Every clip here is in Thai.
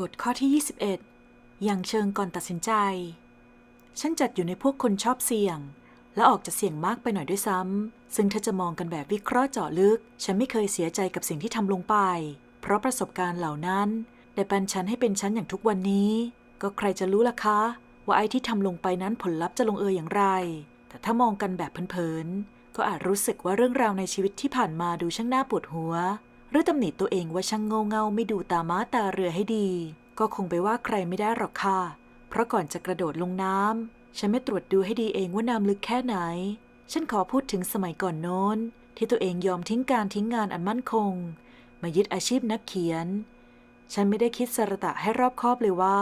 กฎข้อที่ 21 อย่างเชิงก่อนตัดสินใจ ฉันจัดอยู่ในพวกคนชอบเสี่ยง และออกจะเสี่ยงมากไปหน่อยด้วยซ้ำ ซึ่งถ้าจะมองกันแบบวิเคราะห์เจาะลึก ฉันไม่เคยเสียใจกับสิ่งที่ทำลงไป เพราะประสบการณ์เหล่านั้น ได้ปันฉันให้เป็นฉันอย่างทุกวันนี้ ก็ใครจะรู้ล่ะคะ ว่าไอ้ที่ทำลงไปนั้นผลลัพธ์จะลงเอยอย่างไร แต่ถ้ามองกันแบบเผินๆก็อาจรู้สึกว่าเรื่องราวในชีวิตที่ผ่านมาดูช่างน่าปวดหัว หรือตำหนิตัวเองว่าช่างโง่เง่าไม่ดูตาม้าตาเรือให้ดี ก็คงไปว่าใครไม่ได้หรอกค่ะ เพราะก่อนจะกระโดดลงน้ำฉันไม่ตรวจดูให้ดีเองว่าน้ำลึกแค่ไหน ฉันขอพูดถึงสมัยก่อนโน้น ที่ตัวเองยอมทิ้งการทิ้งงานอันมั่นคง มายึดอาชีพนักเขียน ฉันไม่ได้คิดสระตะให้รอบคอบเลยว่า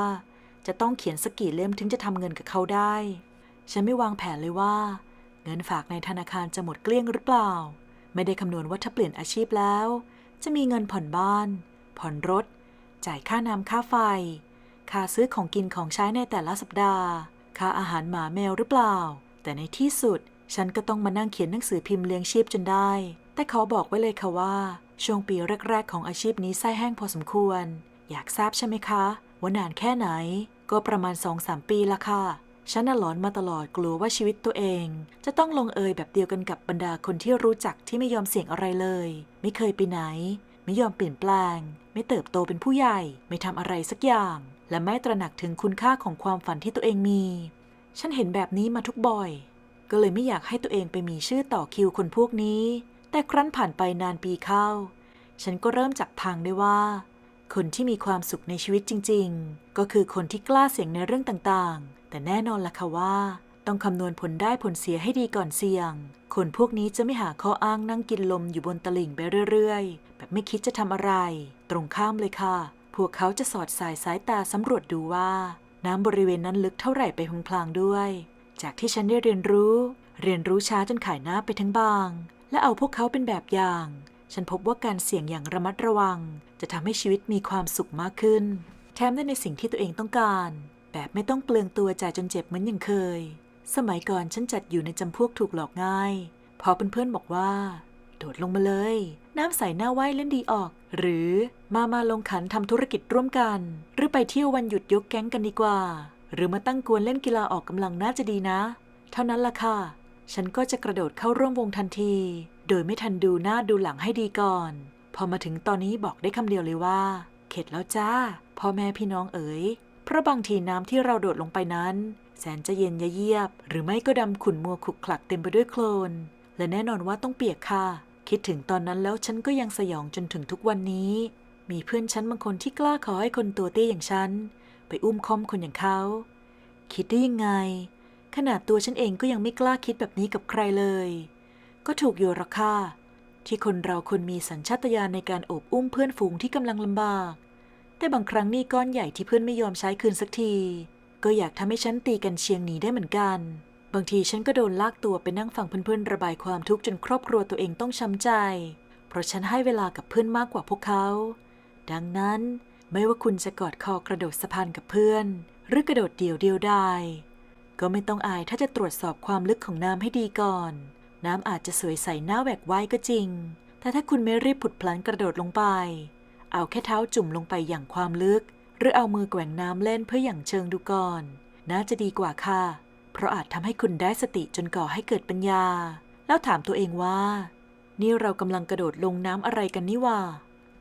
จะต้องเขียนสักกี่เล่มถึงจะทำเงินกับเขาได้ ฉันไม่วางแผนเลยว่า เงินฝากในธนาคารจะหมดเกลี้ยงหรือเปล่า ไม่ได้คำนวณว่าถ้าเปลี่ยนอาชีพแล้ว จะมีเงินผ่อนบ้าน ผ่อนรถ จ่ายค่าน้ำค่าไฟ ค่าซื้อของกินของใช้ในแต่ละสัปดาห์ ค่าอาหารหมาแมวหรือเปล่า แต่ในที่สุด ฉันก็ต้องมานั่งเขียนหนังสือพิมพ์เลี้ยงชีพจนได้ แต่ขอบอกไว้เลยค่ะว่า ช่วงปีแรก ๆ ของอาชีพนี้ไส้แห้งพอสมควร อยากทราบใช่ไหมคะ ว่านานแค่ไหน ก็ประมาณ2-3ปีละค่ะ ฉันน่ะหลอนมาตลอดกลัวว่าชีวิตตัวเอง จะต้องลงเอยแบบเดียวกันกับบรรดาคนที่รู้จักที่ไม่ยอมเสี่ยงอะไรเลย ไม่เคยไปไหน ไม่ยอมเปลี่ยนแปลง ไม่เติบโตเป็นผู้ใหญ่ ไม่ทำอะไรสักอย่าง และไม่ตระหนักถึงคุณค่าของความฝันที่ตัวเองมี ฉันเห็นแบบนี้มาทุกบ่อย ก็เลยไม่อยากให้ตัวเองไปมีชื่อต่อคิวคนพวกนี้ แต่ครั้นผ่านไปนานปีเข้า ฉันก็เริ่มจับทางได้ว่า คนที่มีความสุขในชีวิตจริง ๆ ก็คือคนที่กล้าเสี่ยงในเรื่องต่างๆ แต่แน่นอนล่ะค่ะว่า ต้องคำนวณผลได้ผลเสียให้ดีก่อนเสี่ยง คนพวกนี้จะไม่หาข้ออ้างนั่งกินลมอยู่บนตลิ่งไปเรื่อยๆ แบบไม่คิดจะทำอะไร ตรงข้ามเลยค่ะ พวกเขาจะสอดสายสายตาสำรวจดูว่า น้ำบริเวณนั้นลึกเท่าไหร่ไปพลางๆด้วย จากที่ฉันได้เรียนรู้ เรียนรู้ช้าจนขายหน้าไปทั้งบาง และเอาพวกเขาเป็นแบบอย่าง ฉันพบว่าการเสี่ยงอย่างระมัดระวัง จะทำให้ชีวิตมีความสุขมากขึ้น แถมได้ในสิ่งที่ตัวเองต้องการ แบบไม่ต้องเปลืองตัวจ่ายจนเจ็บเหมือนอย่างเคย สมัยก่อนฉันจัดอยู่ในจำพวกถูกหลอกง่าย พอเพื่อนๆบอกว่า โดดลงมาเลย น้ำใสหน้าไหว้เล่นดีออก หรือมามาลงขันทำธุรกิจร่วมกัน หรือไปเที่ยววันหยุดยกแก๊งกันดีกว่า หรือมาตั้งกวนเล่นกีฬาออกกำลังน่าจะดีนะ เท่านั้นล่ะค่ะ ฉันก็จะกระโดดเข้าร่วมวงทันที โดยไม่ทันดูหน้าดูหลังให้ดีก่อน พอมาถึงตอนนี้บอกได้คำเดียวเลยว่า เข็ดแล้วจ้า พ่อแม่พี่น้องเอ๋ย เพราะบางทีน้ำที่เราโดดลงไปนั้น แสนจะเย็นยะเยียบ หรือไม่ก็ดำขุ่นมัวขุกขลักเต็มไปด้วยโคลน และแน่นอนว่าต้องเปียกค่ะ คิดถึงตอนนั้นแล้วฉันก็ยังสยองจนถึงทุกวันนี้ มีเพื่อนฉันบางคนที่กล้าขอให้คนตัวเตี้ยอย่างฉันไปอุ้มคอมคนอย่างเขา คิดได้ยังไง ขนาดตัวฉันเองก็ยังไม่กล้าคิดแบบนี้กับใครเลย ก็ถูกอยู่หรอกค่ะที่คนเราควรมีสัญชาตญาณในการโอบอุ้มเพื่อนฝูงที่กำลังลำบาก แต่บางครั้งนี่ก้อนใหญ่ที่เพื่อนไม่ยอมใช้คืนสักที ก็อยากทำให้ฉันตีกันเชียงหนีได้เหมือนกัน บางทีฉันก็โดนลากตัวไปนั่งฟังเพื่อนๆระบายความทุกข์จนครอบครัวตัวเองต้องช้ำใจ เพราะฉันให้เวลากับเพื่อนมากกว่าพวกเขา ดังนั้น ไม่ว่าคุณจะกอดคอกระโดดสะพานกับเพื่อน หรือกระโดดเดี่ยวเดียวได้ ก็ไม่ต้องอายถ้าจะตรวจสอบความลึกของน้ำให้ดีก่อน น้ำอาจจะสวยใสหน้าแหวกว่ายก็จริง แต่ถ้าคุณไม่รีบผุดพลันกระโดดลงไป เอาแค่เท้าจุ่มลงไปอย่างความลึก หรือเอามือแกว่งน้ำเล่นเพื่ออย่างเชิงดูก่อน น่าจะดีกว่าค่ะ เพราะอาจทำให้คุณได้สติจนก่อให้เกิดปัญญา แล้วถามตัวเองว่า นี่เรากำลังกระโดดลงน้ำอะไรกันนี่ว่า